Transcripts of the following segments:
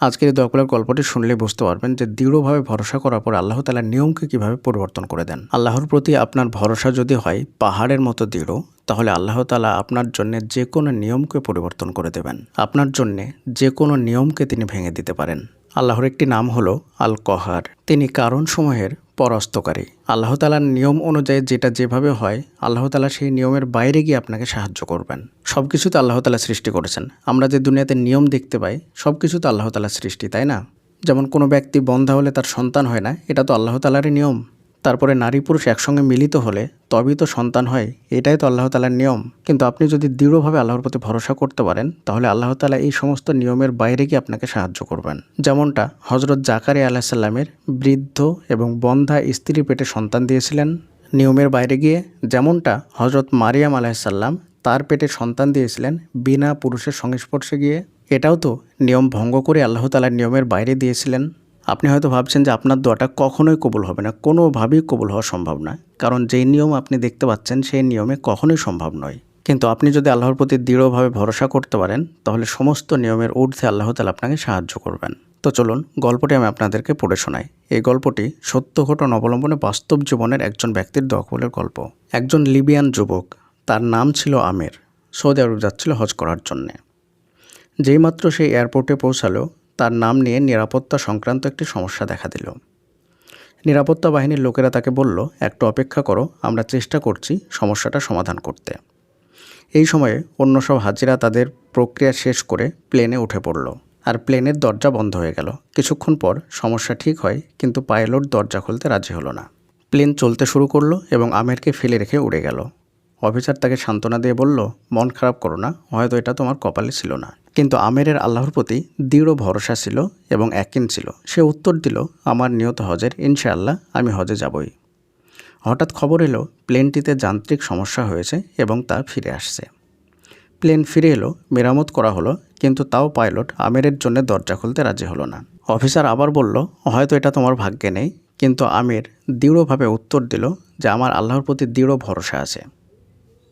আজকের এই দোয়াকুলার গল্পটি শুনলে বুঝতে পারবেন যে দৃঢ়ভাবে ভরসা করার পর আল্লাহ তালার নিয়মকে কীভাবে পরিবর্তন করে দেন। আল্লাহর প্রতি আপনার ভরসা যদি হয়, পাহাড়ের মতো দৃঢ়, তাহলে আল্লাহ তালা আপনার জন্য যে কোনো নিয়মকে পরিবর্তন করে দেবেন। আপনার জন্যে যে কোনো নিয়মকে তিনি ভেঙে দিতে পারেন। আল্লাহর একটি নাম হলো আল কহার তিনি কারণসমূহের পরাস্তকারী আল্লাহ তালার নিয়ম অনুযায়ী যেটা যেভাবে হয়, আল্লাহ তালা সেই নিয়মের বাইরে গিয়ে আপনাকে সাহায্য করবেন। সব কিছু তো আল্লাহ তালা সৃষ্টি করেছেন। আমরা যে দুনিয়াতে নিয়ম দেখতে পাই সব কিছু তো আল্লাহ তালার সৃষ্টি, তাই না? যেমন কোনো ব্যক্তি বন্ধা হলে তার সন্তান হয় না, এটা তো আল্লাহ তালারই নিয়ম। তারপরে নারী পুরুষ একসঙ্গে মিলিত হলে তবেই তো সন্তান হয়, এটাই তো আল্লাহ তালার নিয়ম। কিন্তু আপনি যদি দৃঢ়ভাবে আল্লাহর প্রতি ভরসা করতে পারেন, তাহলে আল্লাহ তালা এই সমস্ত নিয়মের বাইরে গিয়ে আপনাকে সাহায্য করবেন। যেমনটা হজরত জাকারি আলাহিসাল্লামের বৃদ্ধ এবং বন্ধা স্ত্রী পেটে সন্তান দিয়েছিলেন। নিয়মের বাইরে গিয়ে যেমনটা হজরত মারিয়াম আলাহিসাল্লাম তার পেটে সন্তান দিয়েছিলেন বিনা পুরুষের সংস্পর্শে গিয়ে, এটাও তো নিয়ম ভঙ্গ করে আল্লাহ তালার নিয়মের বাইরে দিয়েছিলেন। আপনি হয়তো ভাবছেন যে আপনার দোয়াটা কখনোই কবুল হবে না। কোনোভাবেই কবুল হওয়া সম্ভব না কারণ যেই নিয়ম আপনি দেখতে পাচ্ছেন, সেই নিয়মে কখনোই সম্ভব নয়। কিন্তু আপনি যদি আল্লাহর প্রতি দৃঢ়ভাবে ভরসা করতে পারেন, তাহলে সমস্ত নিয়মের ঊর্ধ্বে আল্লাহ তালা আপনাকে সাহায্য করবেন। তো চলুন, গল্পটি আমি আপনাদেরকে পড়ে শোনাই। এই গল্পটি সত্য ঘটনা অবলম্বনে বাস্তব জীবনের একজন ব্যক্তির দখলের গল্প। একজন লিবিয়ান যুবক, তার নাম ছিল আমের। সৌদি আরব যাচ্ছিল হজ করার জন্যে। যেইমাত্র সেই এয়ারপোর্টে পৌঁছালো তার নাম নিয়ে নিরাপত্তা সংক্রান্ত একটি সমস্যা দেখা দিল। নিরাপত্তা বাহিনীর লোকেরা তাকে বলল একটু অপেক্ষা করো, আমরা চেষ্টা করছি সমস্যাটা সমাধান করতে। এই সময়ে অন্য সব হাজিরা তাদের প্রক্রিয়া শেষ করে প্লেনে উঠে পড়ল আর প্লেনের দরজা বন্ধ হয়ে গেল। কিছুক্ষণ পর সমস্যা ঠিক হয়, কিন্তু পাইলট দরজা খুলতে রাজি হলো না। প্লেন চলতে শুরু করল এবং আমেরকে ফেলে রেখে উড়ে গেল। অফিসার তাকে সান্ত্বনা দিয়ে বলল, মন খারাপ করো না, হয়তো এটা তোমার কপালে ছিল না। কিন্তু আমেরের আল্লাহর প্রতি দৃঢ় ভরসা ছিল এবং একিন ছিল। সে উত্তর দিল, আমার নিয়ত হজের, ইনশাআল্লাহ আমি হজে যাবই। হঠাৎ খবর এলো, প্লেনটিতে যান্ত্রিক সমস্যা হয়েছে এবং তা ফিরে আসছে। প্লেন ফিরে এলো, মেরামত করা হলো, কিন্তু তাও পাইলট আমেরের জন্য দরজা খুলতে রাজি হলো না। অফিসার আবার বলল, হয়তো এটা তোমার ভাগ্যে নেই। কিন্তু আমির দৃঢ়ভাবে উত্তর দিল যে আমার আল্লাহর প্রতি দৃঢ় ভরসা আছে।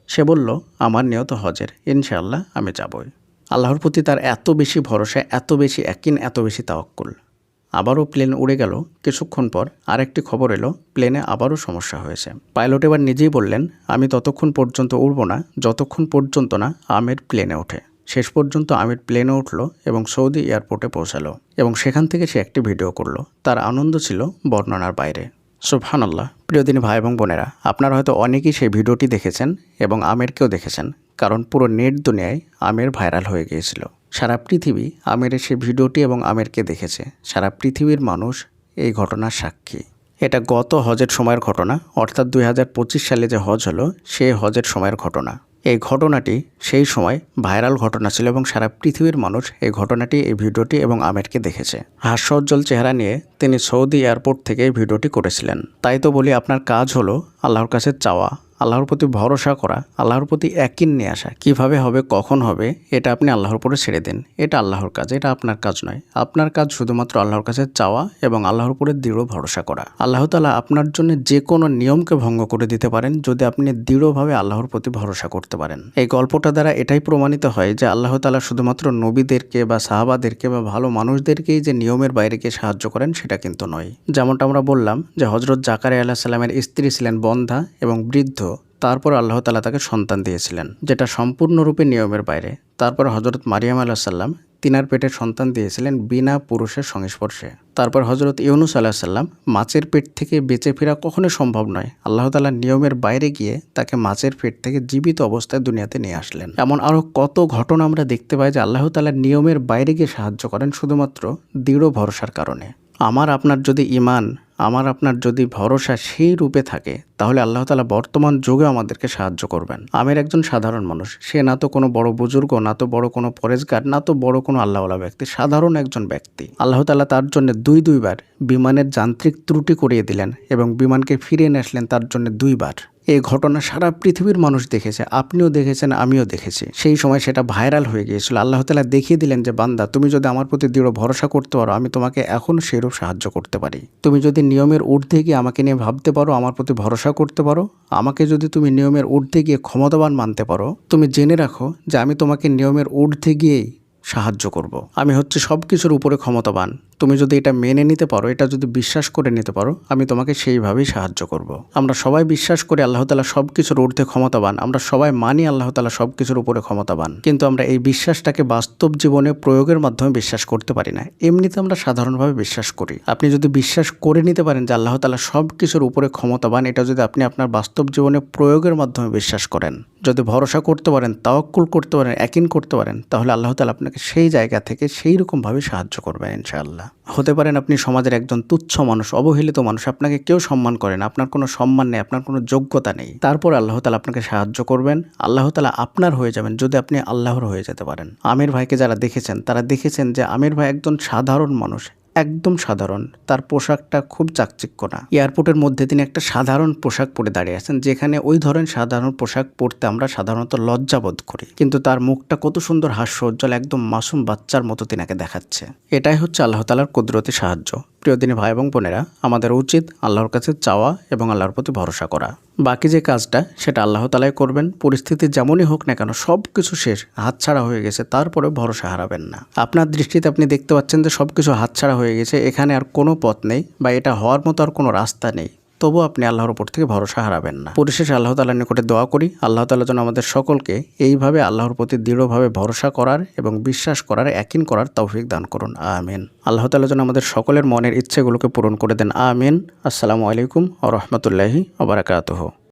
সে বলল, আমার নিয়ত হজের, ইনশাআল্লাহ আমি যাবই। আল্লাহর প্রতি তার এত বেশি ভরসা, এত বেশি একিন এত বেশি তাওয়াক্কুল। আবারও প্লেন উড়ে গেল। কিছুক্ষণ পর আরেকটি খবর এলো, প্লেনে আবারও সমস্যা হয়েছে। পাইলট এবার নিজেই বললেন, আমি ততক্ষণ পর্যন্ত উড়ব না, যতক্ষণ পর্যন্ত না আমের প্লেনে ওঠে। শেষ পর্যন্ত আমির প্লেনে উঠল এবং সৌদি এয়ারপোর্টে পৌঁছালো এবং সেখান থেকে সে একটি ভিডিও করল। তার আনন্দ ছিল বর্ণনার বাইরে। সুবহানাল্লাহ প্রিয়দিনী ভাই এবং বোনেরা, আপনারা হয়তো অনেকেই সেই ভিডিওটি দেখেছেন এবং আমেরকেও দেখেছেন। কারণ পুরো নেট দুনিয়ায় আমের ভাইরাল হয়ে গিয়েছিল। সারা পৃথিবী আমের সেই ভিডিওটি এবং আমেরকে দেখেছে। সারা পৃথিবীর মানুষ এই ঘটনার সাক্ষী। এটা গত হজের সময়ের ঘটনা, অর্থাৎ দুই হাজার পঁচিশ সালে যে হজ হলো সেই হজের সময়ের ঘটনা। এই ঘটনাটি সেই সময় ভাইরাল ঘটনা ছিল এবং সারা পৃথিবীর মানুষ এই ঘটনাটি, এই ভিডিওটি এবং আমেরকে দেখেছে। হাস্যোজ্জ্বল চেহারা নিয়ে তিনি সৌদি এয়ারপোর্ট থেকে এই ভিডিওটি করেছিলেন। তাই তো বলি আপনার কাজ হলো আল্লাহর কাছে চাওয়া। আল্লাহর প্রতি ভরসা করা, আল্লাহর প্রতি একিন নিয়ে আসা, কীভাবে হবে, কখন হবে, এটা আপনি আল্লাহর উপরে ছেড়ে দিন। এটা আল্লাহর কাজ, এটা আপনার কাজ নয়। আপনার কাজ শুধুমাত্র আল্লাহর কাছে চাওয়া এবং আল্লাহর উপরে দৃঢ় ভরসা করা। আল্লাহ তালা আপনার জন্য যে কোনো নিয়মকে ভঙ্গ করে দিতে পারেন যদি আপনি দৃঢ়ভাবে আল্লাহর প্রতি ভরসা করতে পারেন। এই গল্পটা দ্বারা এটাই প্রমাণিত হয় যে আল্লাহ তালা শুধুমাত্র নবীদেরকে বা সাহাবাদেরকে বা ভালো মানুষদেরকেই যে নিয়মের বাইরে গিয়ে সাহায্য করেন, সেটা কিন্তু নয়। যেমনটা আমরা বললাম যে হজরত জাকারে আল্লাহ সাল্লামের স্ত্রী ছিলেন বন্ধা এবং বৃদ্ধ। তারপর আল্লাহ তালা তাকে সন্তান দিয়েছিলেন, যেটা সম্পূর্ণরূপে নিয়মের বাইরে। তারপর হজরত মারিয়াম আল্লাহ সাল্লাম তিনার পেটে সন্তান দিয়েছিলেন বিনা পুরুষের সংস্পর্শে। তারপর হজরত ইউনুস আল্লাহ সাল্লাম মাছের পেট থেকে বেঁচে ফেরা কখনোই সম্ভব নয়। আল্লাহ তালার নিয়মের বাইরে গিয়ে তাকে মাছের পেট থেকে জীবিত অবস্থায় দুনিয়াতে নিয়ে আসলেন। এমন আরও কত ঘটনা আমরা দেখতে পাই যে আল্লাহ তালার নিয়মের বাইরে গিয়ে সাহায্য করেন শুধুমাত্র দৃঢ় ভরসার কারণে। আমার, আপনার যদি ইমান আমার আপনার যদি ভরসা সেই রূপে থাকে, তাহলে আল্লাহ তালা বর্তমান যুগে আমাদেরকে সাহায্য করবেন। আমের একজন সাধারণ মানুষ। সে না তো কোনো বড় বুজুর্গ, না তো বড় কোনো পরেজগার, না তো বড় কোনো আল্লাহওয়ালা ব্যক্তি, সাধারণ একজন ব্যক্তি। আল্লাহ তালা তার জন্য দুই দুইবার বিমানের যান্ত্রিক ত্রুটি করিয়ে দিলেন এবং বিমানকে ফিরিয়ে নিয়ে আসলেন তার জন্য দুইবার। এই ঘটনা সারা পৃথিবীর মানুষ দেখেছে, আপনিও দেখেছেন, আমিও দেখেছি। সেই সময় সেটা ভাইরাল হয়ে গিয়েছিল। আল্লাহ তালা দেখিয়ে দিলেন যে, বান্দা, তুমি যদি আমার প্রতি দৃঢ় ভরসা করতে পারো, আমি তোমাকে এখন সেরূপ সাহায্য করতে পারি। তুমি যদি নিয়মের ঊর্ধ্বে গিয়ে আমাকে নিয়ে ভাবতে পারো, আমার প্রতি ভরসা করতে পারো, আমাকে যদি তুমি নিয়মের ঊর্ধ্বে গিয়ে ক্ষমতাবান মানতে পারো, তুমি জেনে রাখো যে, আমি তোমাকে নিয়মের ঊর্ধ্বে গিয়েই সাহায্য করব। আমি হচ্ছে সব কিছুর উপরে ক্ষমতাবান। তুমি যদি এটা মেনে নিতে পারো, এটা যদি বিশ্বাস করে নিতে পারো, আমি তোমাকে সেইভাবেই সাহায্য করব। আমরা সবাই বিশ্বাস করি আল্লাহ তালা সব কিছুর ঊর্ধ্বে ক্ষমতাবান। আমরা সবাই মানি আল্লাহ তালা সব কিছুর উপরে ক্ষমতাবান। কিন্তু আমরা এই বিশ্বাসটাকে বাস্তব জীবনে প্রয়োগের মাধ্যমে বিশ্বাস করতে পারি না। এমনিতে আমরা সাধারণভাবে বিশ্বাস করি। আপনি যদি বিশ্বাস করে নিতে পারেন যে আল্লাহ তালা সব কিছুর উপরে ক্ষমতাবান, এটা যদি আপনি আপনার বাস্তব জীবনে প্রয়োগের মাধ্যমে বিশ্বাস করেন। যদি ভরসা করতে পারেন, তাওয়াক্কুল করতে পারেন একিন করতে পারেন, তাহলে আল্লাহ তালা আপনাকে সেই জায়গা থেকে সেই রকমভাবে সাহায্য করবেন ইনশাআল্লাহ। হতে পারেন আপনি সমাজের একজন তুচ্ছ মানুষ, অবহেলিত মানুষ, আপনাকে কেউ সম্মান করে না, আপনার কোনো সম্মান নেই, আপনার কোনো যোগ্যতা নেই। তারপর আল্লাহ তালা আপনাকে সাহায্য করবেন, আল্লাহ তালা আপনার হয়ে যাবেন যদি আপনি আল্লাহর হয়ে যেতে পারেন। আমির ভাইকে যারা দেখেছেন, তারা দেখেছেন যে আমির ভাই একজন সাধারণ মানুষ একদম সাধারণ। তার পোশাকটা খুব চাকচিক্য না এয়ারপোর্টের মধ্যে তিনি একটা সাধারণ পোশাক পরে দাঁড়িয়ে আছেন, যেখানে ওই ধরনের সাধারণ পোশাক পরতে আমরা সাধারণত লজ্জাবোধ করি। কিন্তু তার মুখটা কত সুন্দর হাস্য উজ্জ্বল একদম মাসুম বাচ্চার মতো তিনাকে দেখাচ্ছে। এটাই হচ্ছে আল্লাহ তালার কুদরতি সাহায্য। প্রিয় দিনী ভাই এবং বোনেরা, আমাদের উচিত আল্লাহর কাছে চাওয়া এবং আল্লাহর প্রতি ভরসা করা। বাকি যে কাজটা, সেটা আল্লাহ তালাই করবেন, পরিস্থিতি যেমনই হোক না কেন সব কিছু শেষ, হাতছাড়া হয়ে গেছে তারপরে ভরসা হারাবেন না। আপনার দৃষ্টিতে আপনি দেখতে পাচ্ছেন যে সব কিছু হাতছাড়া হয়ে গেছে, এখানে আর কোনো পথ নেই বা এটা হওয়ার মতো আর কোনো রাস্তা নেই। তবু আপনি আল্লাহর উপর থেকে ভরসা হারাবেন না। পরিশেষে আল্লাহ তালার নিকটে দোয়া করি, আল্লাহ তালা যেন আমাদের সকলকে এইভাবে আল্লাহর প্রতি দৃঢ়ভাবে ভরসা করার এবং বিশ্বাস করার একিন করার তৌফিক দান করুন। আমিন। আল্লাহ তালা যেন আমাদের সকলের মনের ইচ্ছেগুলোকে পূরণ করে দেন। আমিন। আসসালামু আলাইকুম ও রহমতুল্লাহি ওবরাকাতহ